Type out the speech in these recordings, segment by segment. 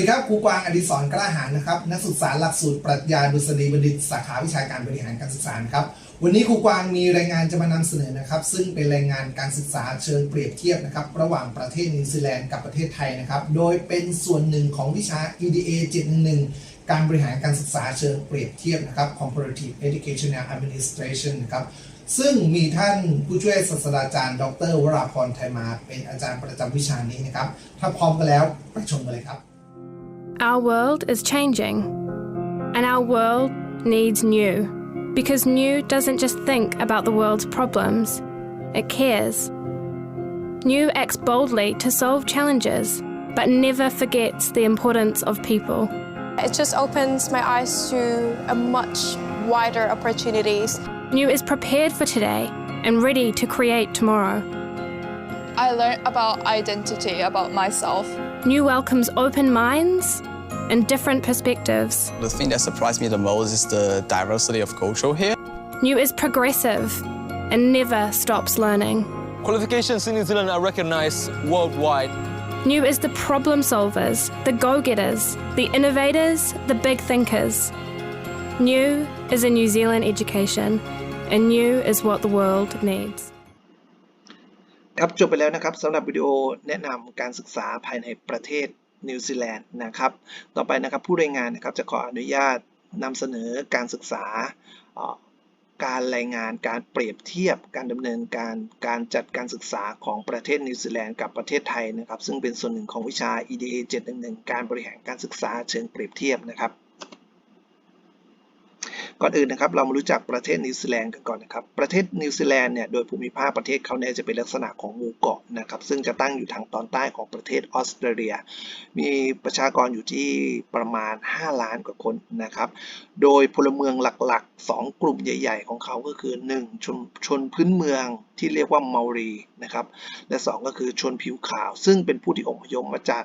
สวัสดีครับครูกวางอดิศรกล้าหาญนะครับนักศึกษาหลักสูตรปรัชญาดุษฎีบัณฑิตสาขาวิชาการบริหารการศึกษาครับวันนี้ครูกวางมีรายงานจะมานำเสนอนะครับ ซึ่งเป็นรายงานการศึกษาเชิงเปรียบเทียบนะครับระหว่างประเทศนิวซีแลนด์กับประเทศไทยนะครับโดยเป็นส่วนหนึ่งของวิชา EDA 711 การบริหารการศึกษาเชิงเปรียบเทียบนะครับ Comparative Educational Administration นะครับซึ่งมีท่านผู้ช่วยศาสตราจารย์ ดร วราพรไทยมา เป็นอาจารย์ประจำวิชานี้นะครับ ถ้าพร้อมกันแล้ว ไปชมกันเลยครับ Our world is changing, and our world needs new. Because new doesn't just think about the world's problems, it cares. New acts boldly to solve challenges, but never forgets the importance of people. It just opens my eyes to a much wider opportunities. New is prepared for today and ready to create tomorrow. I learned about identity, about myself. New welcomes open minds and different perspectives. The thing that surprised me the most is the diversity of culture here. New is progressive and never stops learning. Qualifications in New Zealand are recognized worldwide. New is the problem solvers, the go getters, the innovators, the big thinkers. New is a New Zealand education, and new is what the world needs. ครับจบไปแล้วนะครับสำหรับวิดีโอแนะนำการศึกษาภายในประเทศ นิวซีแลนด์นะครับ ต่อไปนะครับผู้รายงานนะครับจะขออนุญาตนำเสนอการศึกษา การรายงานการเปรียบเทียบการดำเนินการการจัดการศึกษาของประเทศนิวซีแลนด์กับประเทศไทยนะครับ ซึ่งเป็นส่วนหนึ่งของวิชา EDA 711 การบริหารการศึกษาเชิงเปรียบเทียบนะครับ ก่อนอื่นนะครับเรามารู้จักประเทศนิวซีแลนด์กันก่อนนะครับประเทศนิวซีแลนด์เนี่ยโดยภูมิภาคประเทศเขาเนี่ยจะเป็นลักษณะของหมู่เกาะนะครับซึ่งจะตั้งอยู่ทางตอนใต้ของประเทศออสเตรเลีย มีประชากรอยู่ที่ประมาณ 5 ล้านกว่าคนนะครับโดยพลเมืองหลักๆ 2 กลุ่มใหญ่ ๆ ของเขาก็คือ 1 ชนชนพื้นเมืองที่เรียกว่าเมารีนะครับและ 2 ก็คือชนผิวขาว ซึ่งเป็นผู้ที่อพยพมาจาก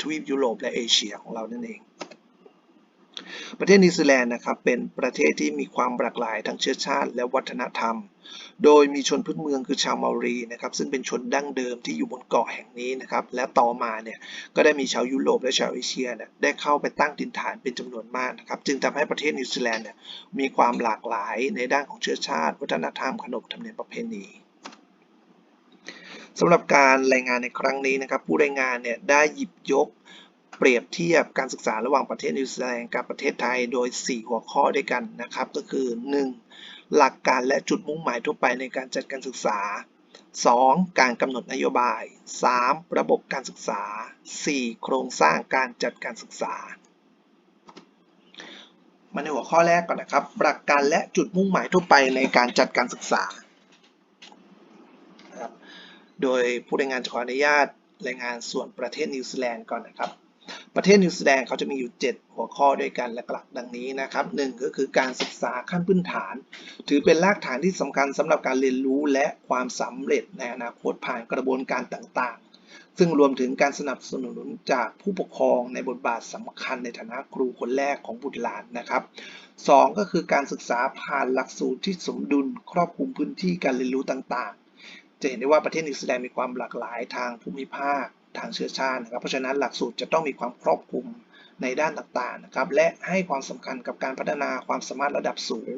ทวีปยุโรปและเอเชียของเรานั่นเอง ประเทศนิวซีแลนด์นะครับเป็นประเทศที่มีความหลากหลายทางเชื้อชาติและวัฒนธรรม โดยมีชนพื้นเมืองคือชาวเมารีนะครับซึ่งเป็นชนดั้งเดิมที่อยู่บนเกาะแห่งนี้นะครับและต่อมาเนี่ยก็ได้มีชาวยุโรปและชาวเอเชียเนี่ยได้เข้าไปตั้งถิ่นฐานเป็นจำนวนมากนะครับจึงทำให้ประเทศนิวซีแลนด์เนี่ยมีความหลากหลายในด้านของเชื้อชาติ วัฒนธรรมขนบธรรมเนียมประเพณีสำหรับการรายงานในครั้งนี้นะครับ ผู้รายงานเนี่ยได้หยิบยก เปรียบเทียบการศึกษาระหว่างประเทศนิวซีแลนด์กับประเทศไทยโดย 4 หัวข้อด้วยกันนะครับ ก็คือ 1. หลักการและจุดมุ่งหมายทั่วไปในการจัดการศึกษา 2. การกำหนดนโยบาย 3. ระบบการศึกษา 4. โครงสร้างการจัดการศึกษา มาในหัวข้อแรกก่อนนะครับ หลักการและจุดมุ่งหมายทั่วไปในการจัดการศึกษา โดยผู้รายงานจะขออนุญาตรายงานส่วนประเทศนิวซีแลนด์ก่อนนะครับ ประเทศนิวซีแลนด์เขาจะมีอยู่ 7 หัวข้อด้วยกันหลักๆดังนี้นะครับหนึ่งก็คือการศึกษาขั้นพื้นฐาน ถือเป็นรากฐานที่สำคัญสำหรับการเรียนรู้และความสำเร็จในอนาคตผ่านกระบวนการต่างๆ ซึ่งรวมถึงการสนับสนุนจากผู้ปกครองในบทบาทสำคัญในฐานะครูคนแรกของบุตรหลานนะครับสองก็คือการศึกษาผ่านหลักสูตรที่สมดุลครอบคลุมพื้นที่การเรียนรู้ต่างๆ จะเห็นได้ว่าประเทศนิวซีแลนด์มีความหลากหลายทางภูมิภาค ทางเชื้อชาตินะครับ เพราะฉะนั้นหลักสูตรจะต้องมีความครอบคลุมในด้านต่างๆนะครับ และให้ความสำคัญกับการพัฒนาความสามารถระดับสูง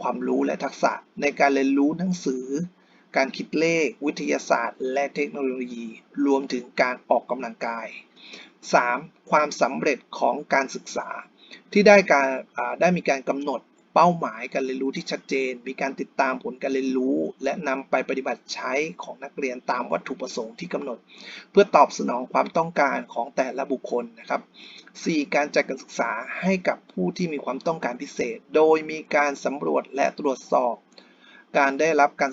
ความรู้และทักษะในการเรียนรู้หนังสือ การคิดเลข วิทยาศาสตร์ และเทคโนโลยี รวมถึงการออกกำลังกาย 3. ความสำเร็จของการศึกษา ที่ได้การได้มีการกำหนด เป้าหมายการเรียนรู้ที่ชัดเจน มีการติดตามผลการเรียนรู้ และนำไปปฏิบัติใช้ของนักเรียนตามวัตถุประสงค์ที่กำหนด เพื่อตอบสนองความต้องการของแต่ละบุคคลนะครับ 4. การจัดการศึกษาให้กับผู้ที่มีความต้องการพิเศษ โดยมีการสำรวจและตรวจสอบ การได้รับการ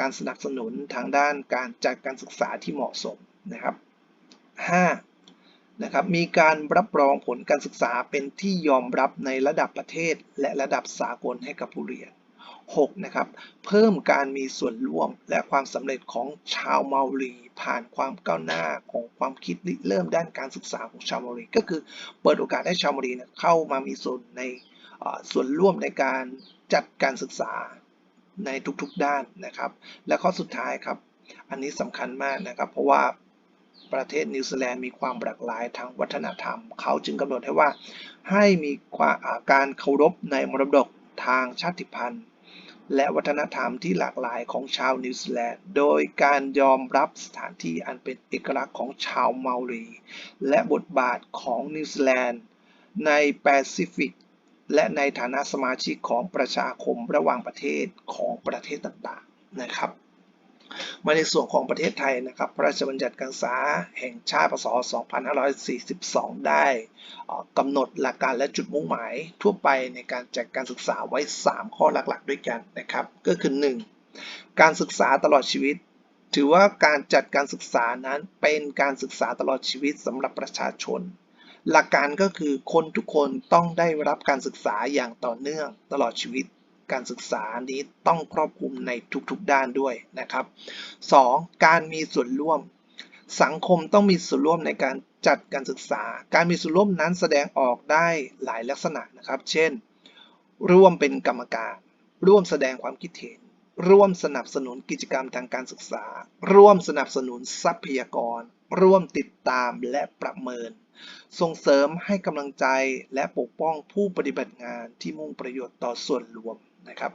การสนับสนุนทางด้านการจัดการศึกษาที่เหมาะสมนะครับ 5. นะครับมีการรับรองผลการศึกษาเป็นที่ยอมรับในระดับประเทศ และระดับสากลให้กับผู้เรียน 6. นะครับเพิ่มการมีส่วนร่วมและความสำเร็จของชาวเมารีผ่านความก้าวหน้าของความคิดริเริ่มด้านการศึกษาของชาวเมารีก็คือเปิดโอกาสให้ชาวเมารีเข้ามามีส่วนในส่วนร่วมในการจัดการศึกษาในทุกๆด้านนะครับ และข้อสุดท้ายครับ อันนี้สำคัญมากนะครับ เพราะว่า ประเทศนิวซีแลนด์มีความหลากหลายทางวัฒนธรรม เขาจึงกำหนดให้ว่าให้มีาการเคารพในมรดกทางชาติพันธุ์ และวัฒนธรรมที่หลากหลายของชาวนิวซีแลนด์ โดยการยอมรับสถานที่อันเป็นเอกลักษณ์ของชาวเมารี และบทบาทของนิวซีแลนด์ในแปซิฟิกและในฐานะสมาชิกของประชาคมระหว่างประเทศของประเทศต่างๆนะครับ มาในส่วนของประเทศไทยนะครับ พระราชบัญญัติการศึกษาแห่งชาติพศ 2542 ได้กำหนดหลักการและจุดมุ่งหมายทั่วไปในการจัดการศึกษาไว้ 3 ข้อหลักๆ ด้วยกันนะครับ ก็คือ 1. การศึกษาตลอดชีวิต ถือว่าการจัดการศึกษานั้นเป็นการศึกษาตลอดชีวิตสำหรับประชาชนหลักการก็คือคนทุกคนต้องได้รับการศึกษาอย่างต่อเนื่องตลอดชีวิต การศึกษานี้ต้องครอบคลุมในทุกๆด้านด้วยนะครับ 2. การมีส่วนร่วม สังคมต้องมีส่วนร่วมในการจัดการศึกษา การมีส่วนร่วมนั้นแสดงออกได้หลายลักษณะนะครับ เช่น ร่วมเป็นกรรมการ ร่วมแสดงความคิดเห็น ร่วมสนับสนุนกิจกรรมทางการศึกษา ร่วมสนับสนุนทรัพยากร ร่วมติดตามและประเมิน ส่งเสริมให้กำลังใจและปกป้องผู้ปฏิบัติงานที่มุ่งประโยชน์ต่อส่วนรวม นะครับ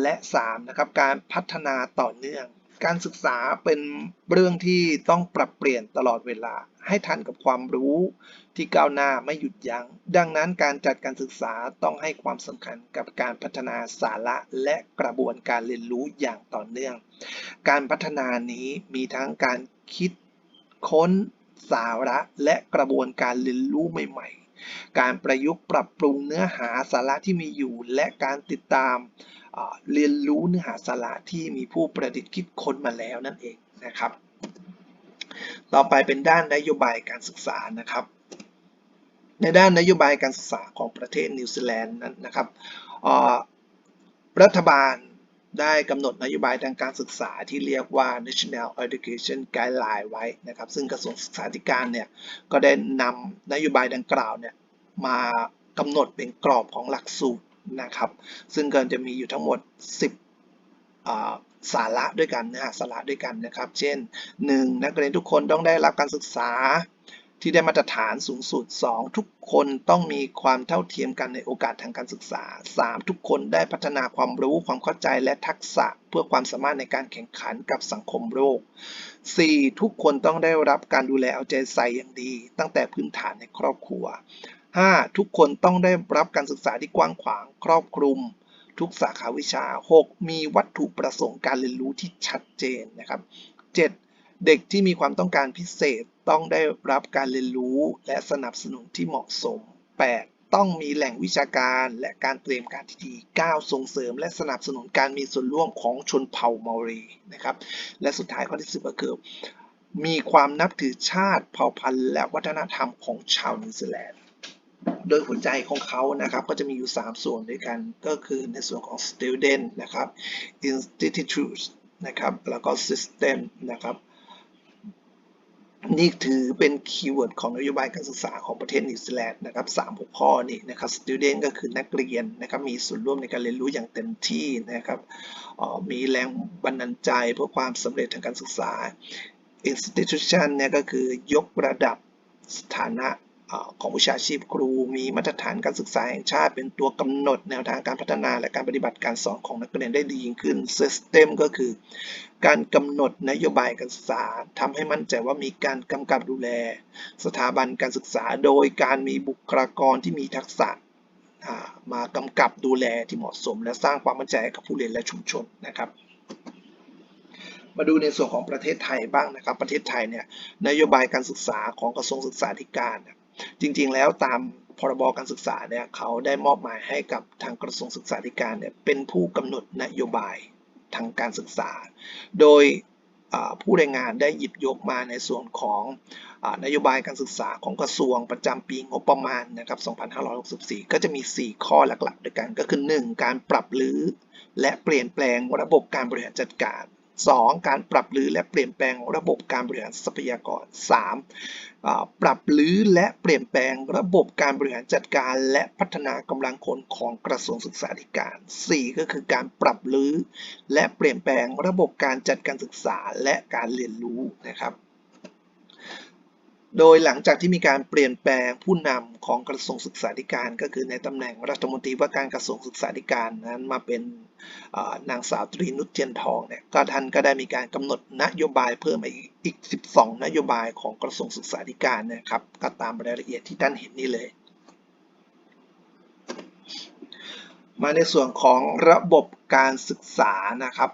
และ3นะครับการพัฒนาต่อเนื่อง การศึกษาเป็นเรื่องที่ต้องปรับเปลี่ยนตลอดเวลา ให้ทันกับความรู้ที่ก้าวหน้าไม่หยุดยัง้ง ดังนั้นการจัดการศึกษาต้องให้ความสำคัญกับการพัฒนาสาระและกระบวนการเรียนรู้อย่างต่อเนื่อง การพัฒนานี้มีทั้งการคิดค้นสาระและกระบวนการเรียนรู้ใหม่ๆ การประยุกต์ปรับปรุงเนื้อหาสาระที่มีอยู่ และการติดตามเรียนรู้เนื้อหาสาระที่มีผู้ประดิษฐ์คิดค้นมาแล้วนั่นเองนะครับต่อไปเป็นด้านนโยบายการศึกษานะครับ ในด้านนโยบายการศึกษาของประเทศนิวซีแลนด์นั้นนะครับรัฐบาล ได้กำหนดนโยบายทางการศึกษาที่เรียกว่า National Education Guideline ไว้นะครับ ซึ่งกระทรวงศึกษาธิการเนี่ยก็ได้นำนโยบายดังกล่าวเนี่ยมากำหนดเป็นกรอบของหลักสูตรนะครับ ซึ่งก็จะมีอยู่ทั้งหมด 10สาระด้วยกันนื้อหาสาระด้วยกันนะครับ เช่น 1. นักเรียนทุกคนต้องได้รับการศึกษา ที่ได้มาตรฐานสูงสุด 2. ทุกคนต้องมีความเท่าเทียมกันในโอกาสทางการศึกษา 3. ทุกคนได้พัฒนาความรู้ความเข้าใจและทักษะเพื่อความสามารถในการแข่งขันกับสังคมโลก 4. ทุกคนต้องได้รับการดูแลเอาใจใส่อย่างดี ตั้งแต่พื้นฐานในครอบครัว 5. ทุกคนต้องได้รับการศึกษาที่กว้างขวางครอบคลุม ทุกสาขาวิชา 6. มีวัตถุประสงค์การเรียนรู้ที่ชัดเจนนะครับ 7. เด็กที่มีความต้องการพิเศษ ต้องได้รับการเรียนรู้และสนับสนุนที่เหมาะสม 8. ต้องมีแหล่งวิชาการและการเตรียมการที่ดี 9. ส่งเสริมและสนับสนุนการมีส่วนร่วมของชนเผ่าเมารีนะครับ และสุดท้ายข้อที่ 10 ก็คือ มีความนับถือชาติเผ่าพันธุ์ และวัฒนธรรมของชาวนิวซีแลนด์ โดยหัวใจของเขานะครับ ก็จะมีอยู่ 3 ส่วนด้วยกัน ก็คือในส่วนของ student นะครับ institutes นะครับ แล้วก็ system นะครับ นี่ถือเป็นคีย์เวิร์ดของนโยบายการศึกษาของประเทศนิวซีแลนด์นะครับสามหัวข้อนี้นะครับ student ก็คือนักเรียนนะครับมีส่วนร่วมในการเรียนรู้อย่างเต็มที่นะครับออมีแรงบันดาลใจเพื่อความสำเร็จทางการศึกษา institution เนี่ยก็คือยกระดับสถานะ ของวิชาชีพครู มีมาตรฐานการศึกษาแห่งชาติ เป็นตัวกำหนดแนวทางการพัฒนาและการปฏิบัติการสอนของนักเรียนได้ดียิ่งขึ้น system ก็คือ การกำหนดนโยบายการศึกษาทำให้มั่นใจว่ามีการกำกับดูแล สถาบันการศึกษา โดยการมีบุคลากรที่มีทักษะมากำกับดูแลที่เหมาะสม และสร้างความมั่นใจให้กับผู้เรียนและชุมชนนะครับ มาดูในส่วนของประเทศไทยบ้างนะครับ ประเทศไทยเนี่ยนโยบายการศึกษาของกระทรวงศึกษาธิการ จริงๆแล้วตามพรบการศึกษาเนี่ยเขาได้มอบหมายให้กับทางกระทรวงศึกษาธิการเนี่ยเป็นผู้กำหนดนโยบายทางการศึกษา โดยผู้รายงานได้หยิบยกมาในส่วนของอนโยบายการศึกษาของกระทรวงประจำปีงบประมาณนะครับ 2564 ก็จะมี 4 ข้อหลักๆ ด้วยกันก็คือ 1. การปรับรื้อและเปลี่ยนแปลงระบบการบริหารจัดการ 2. การปรับหรือและเปลี่ยนแปลงระบบการบริหารทรัพยากร 3. ปรับหรือและเปลี่ยนแปลงระบบการบริหารจัดการ และพัฒนากำลังคนของกระทรวงศึกษาธิการ 4. ก็คือการปรับหรือและเปลี่ยนแปลงระบบการจัดการศึกษาและการเรียนรู้นะครับ โดยหลังจากที่มีการเปลี่ยนแปลงผู้นำของกระทรวงศึกษาธิการ ก็คือในตำแหน่งรัฐมนตรีว่าการกระทรวงศึกษาธิการนั้นมาเป็นนางสาวตรีนุชเทียนทองเนี่ยก็ท่านก็ได้มีการกำหนดนโยบายเพิ่มมาอีก 12 นโยบายของกระทรวงศึกษาธิการนะครับก็ตามรายละเอียดที่ท่านเห็นนี่เลย มาในส่วนของระบบการศึกษานะครับ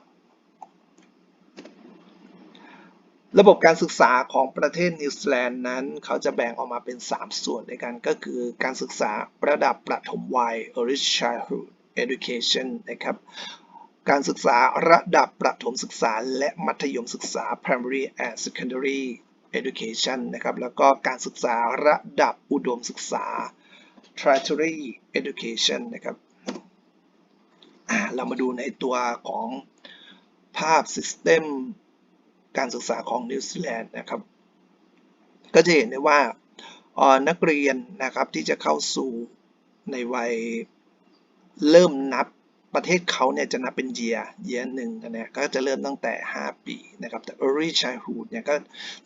ระบบการศึกษาของประเทศนิวซีแลนด์นั้น เขาจะแบ่งออกมาเป็น 3 ส่วนด้วยกันก็คือการศึกษาระดับประถมวัย early childhood education นะครับ การศึกษาระดับประถมศึกษาและมัธยมศึกษา primary and secondary education นะครับ แล้วก็การศึกษาระดับอุดมศึกษา tertiary education นะครับเรามาดูในตัวของภาพ System การศึกษาของนิวซีแลนด์นะครับ ก็จะเห็นได้ว่านักเรียนนะครับที่จะเข้าสู่ในวัยเริ่มนับประเทศเขาเนี่ยจะนับเป็น year year หนึ่งเนี่ยก็จะเริ่มตั้งแต่ 5 ปีนะครับแต่ early childhood เนี่ยก็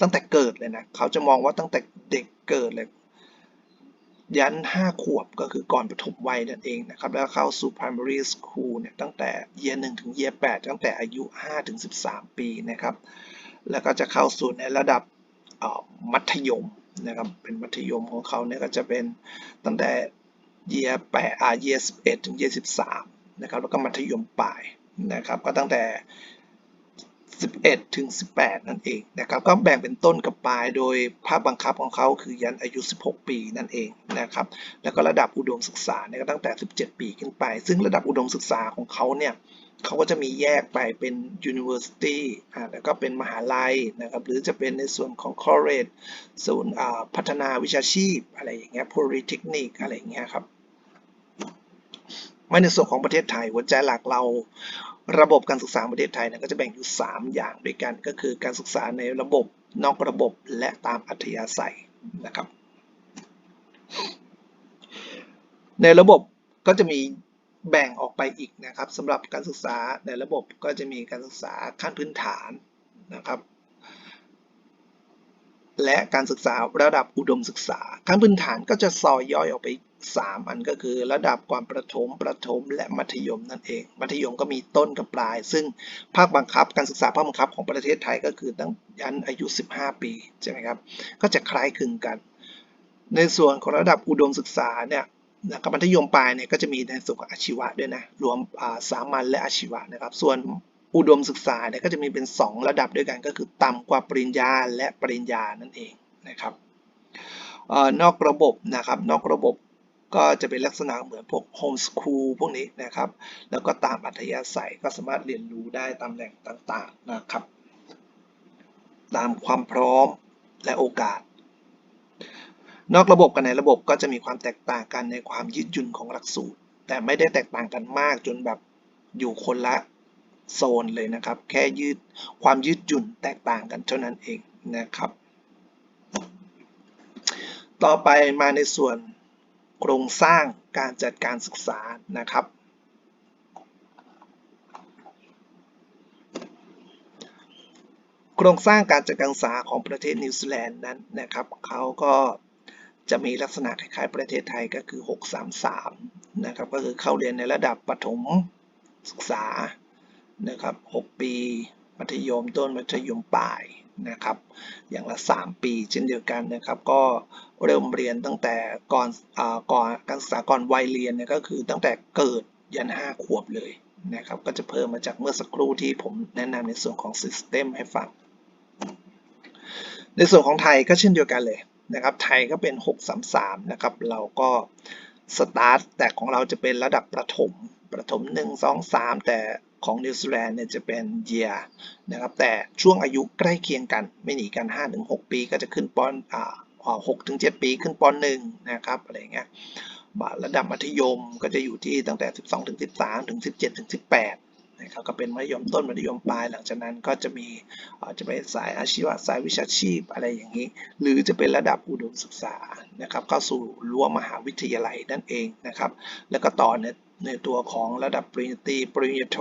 ตั้งแต่เกิดเลยนะเขาจะมองว่าตั้งแต่เด็กเกิดเลยยัน 5 ขวบก็คือก่อนปฐมวัยนั่นเองนะครับแล้วเข้าสู่ primary school เนี่ยตั้งแต่ year 1ถึง year 8ตั้งแต่อายุ 5 ถึง 13 ปีนะครับ แล้วก็จะเข้าสู่ในระดับมัธยมนะครับ เป็นมัธยมของเขาเนี่ยก็จะเป็นตั้งแต่ year 8อ่า year 11ถึง year 13นะครับ แล้วก็มัธยมปลายนะครับ ก็ตั้งแต่ 11 ถึง 18 นั่นเองนะครับ ก็แบ่งเป็นต้นกับปลายโดยภาคบังคับของเขาคือยันอายุ 16 ปีนั่นเองนะครับ แล้วก็ระดับอุดมศึกษาเนี่ยก็ตั้งแต่ 17 ปีขึ้นไป ซึ่งระดับอุดมศึกษาของเขาเนี่ย เขาก็จะมีแยกไปเป็น university อ่าแล้วก็เป็นมหาลัยนะครับ หรือจะเป็นในส่วนของ college ศูนย์พัฒนาวิชาชีพ อะไรอย่างเงี้ย polytechnic อะไรอย่างเงี้ยครับมาในส่วนของประเทศไทยหัวใจหลักเราระบบการศึกษาประเทศไทยเนี่ยก็จะแบ่งอยู่ 3 อย่างด้วยกัน ก็คือการศึกษาในระบบนอกระบบและตามอัธยาศัยนะครับ ในระบบก็จะมี แบ่งออกไปอีกนะครับสำหรับการศึกษาในระบบก็จะมีการศึกษาขั้นพื้นฐานนะครับ และการศึกษาระดับอุดมศึกษา ขั้นพื้นฐานก็จะซอยย่อยออกไป 3 อันก็คือ ระดับความประถมประถม และมัธยมนั่นเอง มัธยมก็มีต้นกับปลาย ซึ่งภาคบังคับการศึกษาภาคบังคับของประเทศไทยก็คือตั้งยันอายุ 15 ปีใช่ไหมครับก็จะคล้ายคลึงกัน ในส่วนของระดับอุดมศึกษาเนี่ย นะครับมัธยมปลายเนี่ยก็จะมีในส่วนของอาชีวะด้วยนะรวมสามัญและอาชีวะนะครับ ส่วนอุดมศึกษาเนี่ยก็จะมีเป็น 2 ระดับด้วยกันก็คือต่ำกว่าปริญญาและปริญญานั่นเองนะครับออนอกระบบนะครับนอกระบบก็จะเป็นลักษณะเหมือนพวกโฮมสคูลพวกนี้นะครับ แล้วก็ตามอัธยาศัยก็สามารถเรียนรู้ได้ตามแหล่งต่างๆนะครับ ตามความพร้อมและโอกาส นอกระบบกับในระบบก็จะมีความแตกต่างกันในความยืดหยุ่นของหลักสูตร แต่ไม่ได้แตกต่างกันมากจนแบบอยู่คนละโซนเลยนะครับ แค่ยืดความยืดหยุ่นแตกต่างกันเท่านั้นเองนะครับ ต่อไปมาในส่วนโครงสร้างการจัดการศึกษานะครับ โครงสร้างการจัดการศึกษาของประเทศนิวซีแลนด์นั้นนะครับเขาก็ จะมีลักษณะคล้ายประเทศไทยก็คือ 633 นะครับ ก็คือเข้าเรียนในระดับประถมศึกษา นะครับ 6 ปี มัธยมต้น มัธยมปลาย นะครับ อย่างละ 3 ปีเช่นเดียวกันนะครับ ก็เริ่มเรียนตั้งแต่ก่อนอาก่อนการศึกษาก่อนวัยเรียนเนี่ยก็คือตั้งแต่เกิดยัน 5 ขวบเลยนะครับ ก็จะเพิ่มมาจากเมื่อสักครู่ที่ผมแนะนำในส่วนของ System ให้ฟัง ในส่วนของไทยก็เช่นเดียวกันเลย นะครับ ไทยก็เป็น 633 นะครับ เราก็สตาร์ทแต่ของเราจะเป็นระดับประถม ประถม 1 2 3 แต่ของนิวซีแลนด์เนี่ยจะเป็น year นะครับ แต่ช่วงอายุใกล้เคียงกัน ไม่หนีกัน 5-6 ปีก็จะขึ้นปอนอ่า6ถึง7ปีขึ้นปอน1นะครับอะไรเงี้ยระดับมัธยมก็จะอยู่ที่ตั้งแต่ 12ถึง13 ถึง 17ถึง18 นะครับก็เป็นมัธยมต้นมัธยมปลาย หลังจากนั้นก็จะมีจะเป็นสายอาชีวะสายวิชาชีพอะไรอย่างนี้ หรือจะเป็นระดับอุดมศึกษานะครับเข้าสู่รั้วมหาวิทยาลัยนั่นเองนะครับ แล้วก็ต่อในในตัวของระดับปริญญาตรีปริญญาโท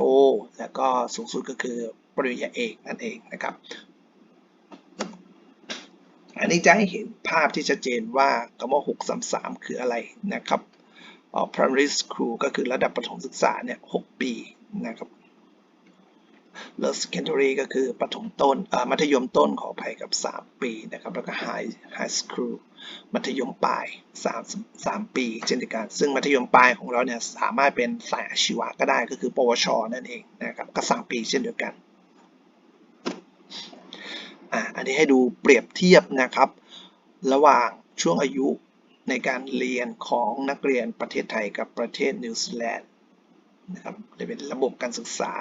แล้วก็สูงสุดก็คือปริญญาเอกนั่นเองนะครับ อันนี้จะให้เห็นภาพที่ชัดเจนว่าคำว่า633 คืออะไรนะครับ primary school ก็คือระดับประถมศึกษาเนี่ย6ปีนะครับ แล้ว secondary ก็คือประถมต้นมัธยมต้นขออภัยกับ 3 ปีนะครับ แล้วก็ high high school มัธยมปลาย3 3ปีเช่นเดียวกัน ซึ่งมัธยมปลายของเราเนี่ยสามารถเป็นสายอาชีวะก็ได้ ก็คือ ปวช นั่นเองนะครับ ก็ 3 ปีเช่นเดียวกัน อะ อันนี้ให้ดูเปรียบเทียบนะครับ ระหว่างช่วงอายุในการเรียนของนักเรียนประเทศไทยกับประเทศนิวซีแลนด์นะครับจะเป็นระบบการศึกษา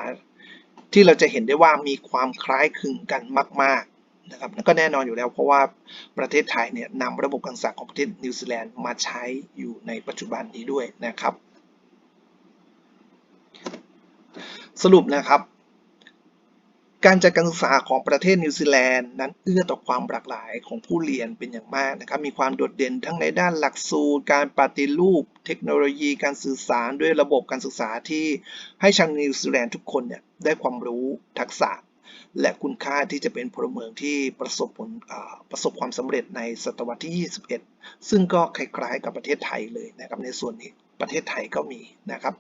ที่เราจะเห็นได้ว่ามีความคล้ายคลึงกันมาก ๆนะครับแล้วก็แน่นอนอยู่แล้วเพราะว่าประเทศไทยเนี่ยนำระบบการศึกษาของประเทศนิวซีแลนด์มาใช้อยู่ในปัจจุบันนี้ด้วยนะครับ สรุปนะครับการจัดการศึกษาของประเทศนิวซีแลนด์นั้นเอื้อต่อความหลากหลายของผู้เรียนเป็นอย่างมากนะครับ มีความโดดเด่นทั้งในด้านหลักสูตร การปฏิรูป เทคโนโลยี การสื่อสารด้วยระบบการศึกษาที่ให้ชาวนิวซีแลนด์ทุกคนเนี่ย ได้ความรู้ทักษะ และคุณค่าที่จะเป็นพลเมืองที่ประสบผลประสบความสำเร็จในศตวรรษที่ 21 ซึ่งก็คล้ายๆกับประเทศไทยเลยนะครับในส่วนนี้ประเทศไทยก็มีนะครับ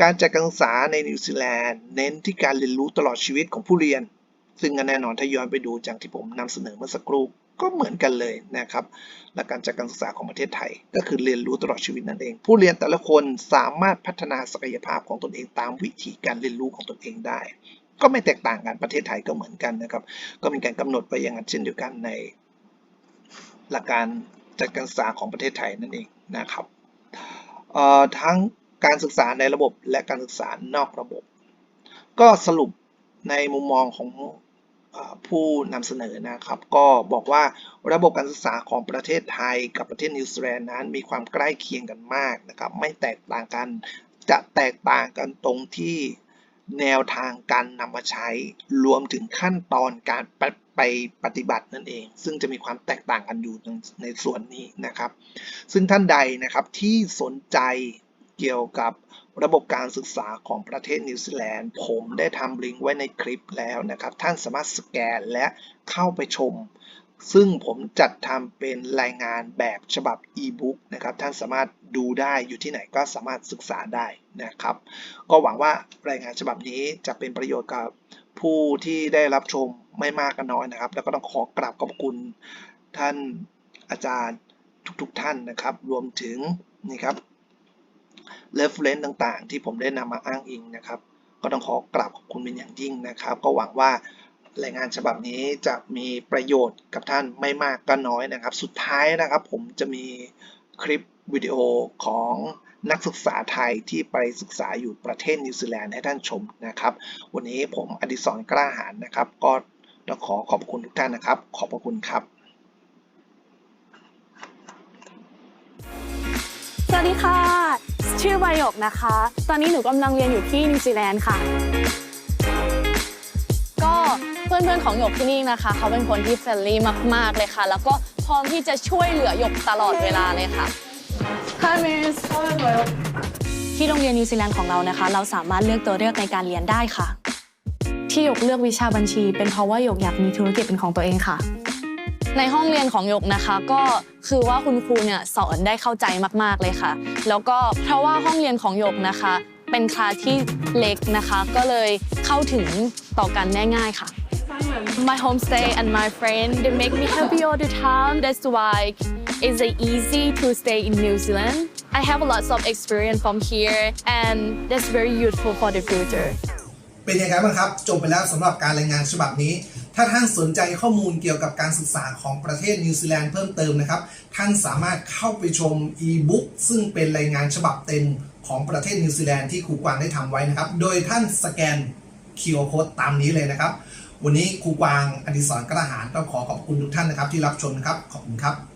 การจัดการศึกษาในนิวซีแลนด์เน้นที่การเรียนรู้ตลอดชีวิตของผู้เรียน ซึ่งแน่นอนถ้าย้อนไปดูจากที่ผมนำเสนอเมื่อสักครู่ ก็เหมือนกันเลยนะครับและกการจัดการศึกษาของประเทศไทย ก็คือเรียนรู้ตลอดชีวิตนั่นเอง ผู้เรียนแต่ละคนสามารถพัฒนาศักยภาพของตนเองตามวิธีการเรียนรู้ของตนเองได้ ก็ไม่แตกต่างกันประเทศไทยก็เหมือนกันนะครับ ก็มีการกำหนดไปอย่างนั้นเช่นเดียวกันใน หลักการจัดการศึกษาของประเทศไทยนั่นเองนะครับทั้งการศึกษาในระบบและการศึกษานอกระบบ ก็สรุปในมุมมองของ ผู้นำเสนอนะครับ ก็บอกว่าระบบการศึกษาของประเทศไทยกับประเทศนิวซีแลนด์นั้น มีความใกล้เคียงกันมากนะครับ ไม่แตกต่างกัน จะแตกต่างกันตรงที่แนวทางการนำมาใช้รวมถึงขั้นตอนการไปไปปฏิบัตินั่นเอง ซึ่งจะมีความแตกต่างกันอยู่ในในส่วนนี้นะครับ ซึ่งท่านใดนะครับที่สนใจ เกี่ยวกับระบบการศึกษาของประเทศนิวซีแลนด์ ผมได้ทำลิงก์ไว้ในคลิปแล้วนะครับ ท่านสามารถสแกนและเข้าไปชม ซึ่งผมจัดทำเป็นรายงานแบบฉบับอีบุ๊กนะครับ ท่านสามารถดูได้อยู่ที่ไหนก็สามารถศึกษาได้นะครับ ก็หวังว่ารายงานฉบับนี้จะเป็นประโยชน์กับผู้ที่ได้รับชมไม่มากก็น้อยนะครับ แล้วก็ต้องขอกราบขอบคุณท่านอาจารย์ทุกๆทท่านนะครับ รวมถึงนี่ครับ reference ต่างๆ ที่ผมได้นำมาอ้างอิงนะครับ ก็ต้องขอกราบขอบคุณเป็นอย่างยิ่งนะครับ ก็หวังว่ารายงานฉบับนี้จะมีประโยชน์กับท่านไม่มากก็น้อยนะครับ สุดท้ายนะครับผมจะมีคลิปวิดีโอของนักศึกษาไทยที่ไปศึกษาอยู่ประเทศนิวซีแลนด์ให้ท่านชมนะครับ วันนี้ผมอดิศรกล้าหาญนะครับ ก็ต้องขอขอบคุณทุกท่านนะครับ ขอบพระคุณครับ สวัสดีค่ะ ชื่อวายกนะคะ ตอนนี้หนูกำลังเรียนอยู่ที่นิวซีแลนด์ค่ะ ก็เพื่อนๆของหยกที่นี่นะคะ เขาเป็นคนที่เฟรนลี่มาก ๆ เลยค่ะ แล้วก็พร้อมที่จะช่วยเหลือหยกตลอดเวลาเลยค่ะ Hi Miss ที่โรงเรียนนิวซีแลนด์ของเรานะคะ เราสามารถเลือกตัวเลือกในการเรียนได้ค่ะ ที่หยกเลือกวิชาบัญชี เป็นเพราะว่าหยกอยากมีธุรกิจเป็นของตัวเองค่ะ ในห้องเรียนของยกนะคะก็คือว่าคุณครูเนี่ยสอนได้เข้าใจมากๆเลยค่ะ แล้วก็เพราะว่าห้องเรียนของยกนะคะ เป็นคลาสที่เล็กนะคะ ก็เลยเข้าถึงต่อกันได้ง่ายค่ะ My homestay and my friend, they make me happy all the time. That's why it's easy to stay in New Zealand. I have a lots of experience from here and that's very useful for the future. เป็นยังไงบ้างครับ จบไปแล้วสำหรับการรายงานฉบับนี้ ถ้าท่านสนใจข้อมูลเกี่ยวกับการศึกษาของประเทศนิวซีแลนด์เพิ่มเติมนะครับ ท่านสามารถเข้าไปชมอีบุ๊กซึ่งเป็นรายงานฉบับเต็มของประเทศนิวซีแลนด์ที่ครูกวางได้ทำไว้นะครับ โดยท่านสแกน QR Code ตามนี้เลยนะครับ วันนี้ครูกวางอดิศรกระหารต้องขอขอบคุณทุกท่านนะครับที่รับชมนะครับ ขอบคุณครับ